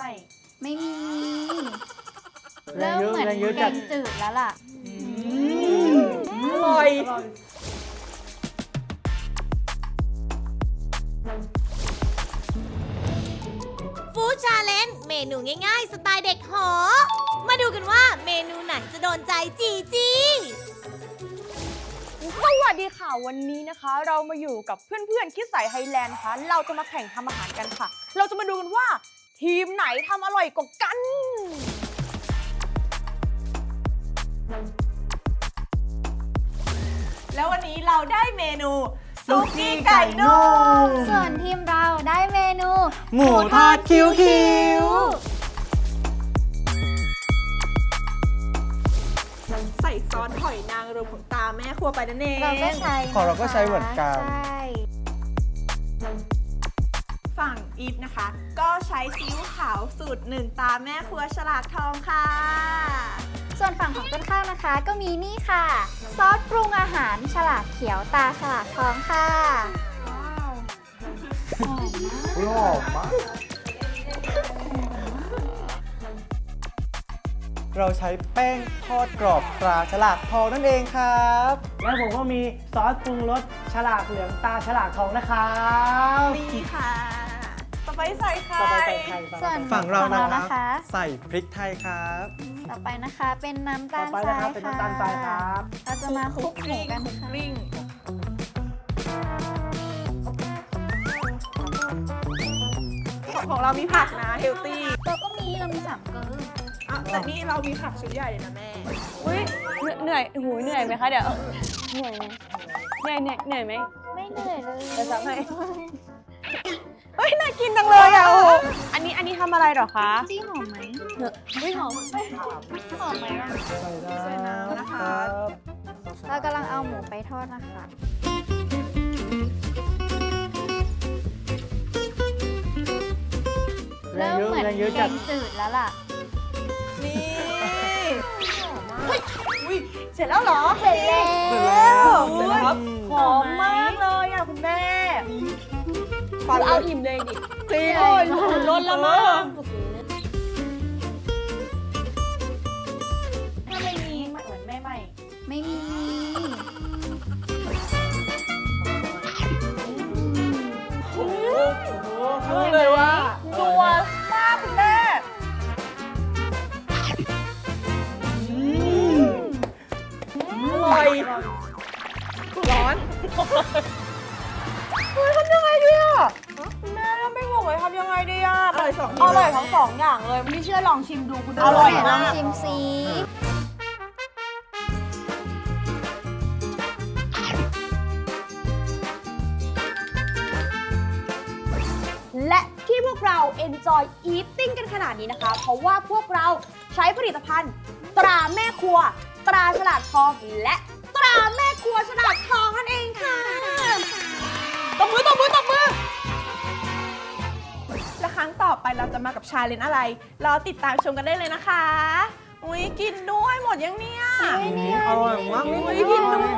ใหม่ ไม่มี แรเริ่งมเยอะเหมือนแรงเยอะแกจัด งจืดแล้วล่ะ อร่อย ฟู้ดชาเลนจ์เมนูง่ายๆ สไตล์เด็กหอ มาดูกันว่าเมนูไหนจะโดนใจจีจี สวัสดีค่ะวันนี้นะคะ เรามาอยู่กับเพื่อนๆคิดใส่ไฮแลนด์นะคะเราจะมาแข่งทำอาหารกันค่ะ เราจะมาดูกันว่า ทีมไหนทำอร่อยกว่ากัน แล้ววันนี้เราได้เมนูซุกี้ไก่นุ่มส่วนทีมเราได้เมนู หมูทอดคิ้วคิ้วใส่ซอสหอยนางรมของตาแม่ครัวไปนั่นเอง เราก็ใช้ของเราก็ใช้เหมือนกัน ใช่ ฝั่งอีฟนะคะ ก็ใช้ซีอิ๊วขาวสูตรหนึ่งตาแม่ครัวฉลากทองค่ะ ส่วนฝั่งของต้นข้าวนะคะ ก็มีนี่ค่ะ ซอสปรุงอาหารฉลากเขียวตาฉลากทองค่ะหอมมากอุ๊ยหอมมากเราใช้แป้งทอดกรอบตราฉลากทองนั่นเองครับ แล้วผมก็มีซอสปรุงรสฉลากเหลืองตาฉลากทองนะครับนี่ค่ะต่อ ไปใส่ไข่ ต่อไปใส่ไข่ต่อส่วนไปฝั่งเราของนะเราครับนะคะใส่พริกไทยครับ ต่อไปนะคะเป็นน้ำต่ตาอลไปทรานะครับยเป็นค่ะน้ำตาลทรายครับ เราจะมาคลุกหมูกันคลุกค่ะกลิ้งของของเรามีผักนะเฮลตี้เราก็มีเรามีสามเกลืออะแต่นี่เรามีผักชุดใหญ่เลยนะแม่ อุ้ยเหนื่อยหูเหนื่อยไหมคะเดี๋ยวเหนื่อยไหมเหนื่อยเหนื่อยเหนื่อยไหมไม่เหนื่อยเลยจะทำให้เฮ้ยน่ากินจังเลยอะโอ้โหอันนี้อันนี้ทำอะไรเหรอคะจี้หอมไหมไม่หอมหอมไหมอะใส่น้ำนะคะ เรากำลังเอาหมูไปทอดนะคะ แรเริ่งมเยอะเหมือนแรงเยอะแกจัด งจืดแล้วล่ะ นี่เฮ้ยอุ้ยเสร็จแล้วเหรอ เสร็จ ฟันเอาอิ่มเลยดิจริงโอ้ยล้นแล้วมั้ง ทำยังไงดีอะอร่อยสองอร่อยทั้งสองอย่างเลยไม่เชื่อลองชิมดูคุณอร่อยลอมางกชิมซีและที่พวกเรา enjoy eating กันขนาดนี้นะคะ เพราะว่าพวกเราใช้ผลิตภัณฑ์ ตราแม่ครัว ตราฉลาดทองและตราแม่ครัว เราจะมากับชาเลนจ์อะไร รอติดตามชมกันได้เลยนะคะ อุ้ยกินด้วยหมดยังเนี่ย อร่อยมากอุ้ยกินด้วย